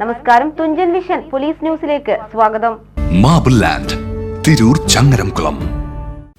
നമസ്കാരം Thunchan vision police ന്യൂസിലേക്ക് സ്വാഗതം. Marble land Tirur Changaramkulam.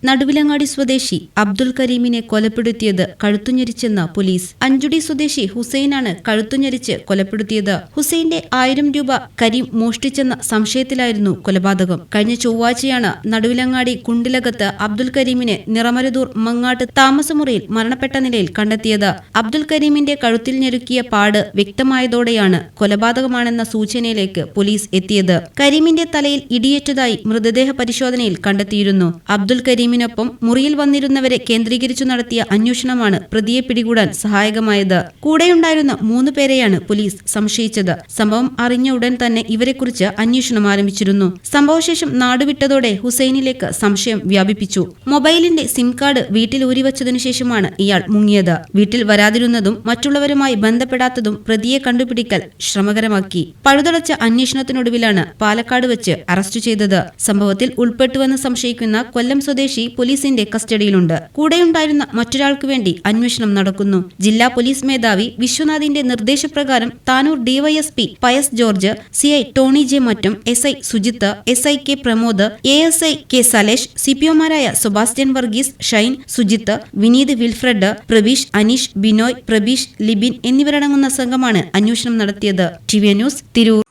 Naduvilangadi സ്വദേശി അബ്ദുൾ കരീമിനെ കൊലപ്പെടുത്തിയത് കഴുത്തുഞ്ഞരിച്ചെന്ന് പോലീസ്. അഞ്ചുടി സ്വദേശി ഹുസൈനാണ് കഴുത്തുഞ്ഞരിച്ച് കൊലപ്പെടുത്തിയത്. ഹുസൈന്റെ ആയിരം രൂപ കരീം മോഷ്ടിച്ചെന്ന സംശയത്തിലായിരുന്നു കൊലപാതകം. കഴിഞ്ഞ ചൊവ്വാഴ്ചയാണ് നടുവിലങ്ങാടി കുണ്ടിലകത്ത് അബ്ദുൽ കരീമിനെ നിറമരുതൂർ മങ്ങാട്ട് താമസമുറിയിൽ മരണപ്പെട്ട നിലയിൽ കണ്ടെത്തിയത്. അബ്ദുൽ കരീമിന്റെ കഴുത്തിൽ ഞെരുക്കിയ പാട് വ്യക്തമായതോടെയാണ് കൊലപാതകമാണെന്ന സൂചനയിലേക്ക് പോലീസ് എത്തിയത്. കരീമിന്റെ തലയിൽ ഇടിയേറ്റതായി മൃതദേഹ പരിശോധനയിൽ കണ്ടെത്തിയിരുന്നു. അബ്ദുൽ കരീമിനൊപ്പം മുറിയിൽ വന്നിരുന്നവരെ കേന്ദ്രീകരിച്ചു നടത്തിയ അന്വേഷണമാണ് പ്രതിയെ പിടികൂടാൻ സഹായകമായത്. കൂടെയുണ്ടായിരുന്ന മൂന്ന് പേരെയാണ് പോലീസ് സംശയിച്ചത്. സംഭവം അറിഞ്ഞ ഉടൻ തന്നെ ഇവരെക്കുറിച്ച് അന്വേഷണം ആരംഭിച്ചിരുന്നു. സംഭവശേഷം നാടുവിട്ടതോടെ ഹുസൈനിലേക്ക് സംശയം വ്യാപിപ്പിച്ചു. മൊബൈലിന്റെ സിം കാർഡ് വീട്ടിൽ ഊരിവച്ചതിനു ശേഷമാണ് ഇയാൾ മുങ്ങിയത്. വീട്ടിൽ വരാതിരുന്നതും മറ്റുള്ളവരുമായി ബന്ധപ്പെടാത്തതും പ്രതിയെ കണ്ടുപിടിക്കൽ ശ്രമകരമാക്കി. പഴുതടച്ച അന്വേഷണത്തിനൊടുവിലാണ് പാലക്കാട് വെച്ച് അറസ്റ്റ് ചെയ്തത്. സംഭവത്തിൽ ഉൾപ്പെട്ടുവെന്ന് സംശയിക്കുന്ന കൊല്ലം സ്വദേശി പോലീസിന്റെ കസ്റ്റഡിയിലുണ്ട്. കൂടെയുണ്ടായിരുന്ന മറ്റൊരാൾക്കു വേണ്ടി അന്വേഷണം നടക്കുന്നു. ജില്ലാ പോലീസ് മേധാവി വിശ്വനാഥിന്റെ നിർദ്ദേശപ്രകാരം Tanur DYSP Pius George CI Tony J മറ്റും S I Sujith S I K Pramod A S I K Salesh സിപിഒമാരായ Sebastian Varghese Shine Sujith Vineeth Wilfred Praveesh Aneesh Binoy Praveesh Libin എന്നിവരടങ്ങുന്ന സംഘമാണ് അന്വേഷണം നടത്തിയത്. T V news Tirur.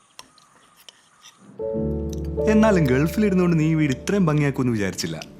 എന്നാലും ഗൾഫിലിരുന്നുകൊണ്ട് നീ വീട് ഇത്രയും ഭംഗിയാക്കുമെന്ന് വിചാരിച്ചില്ല.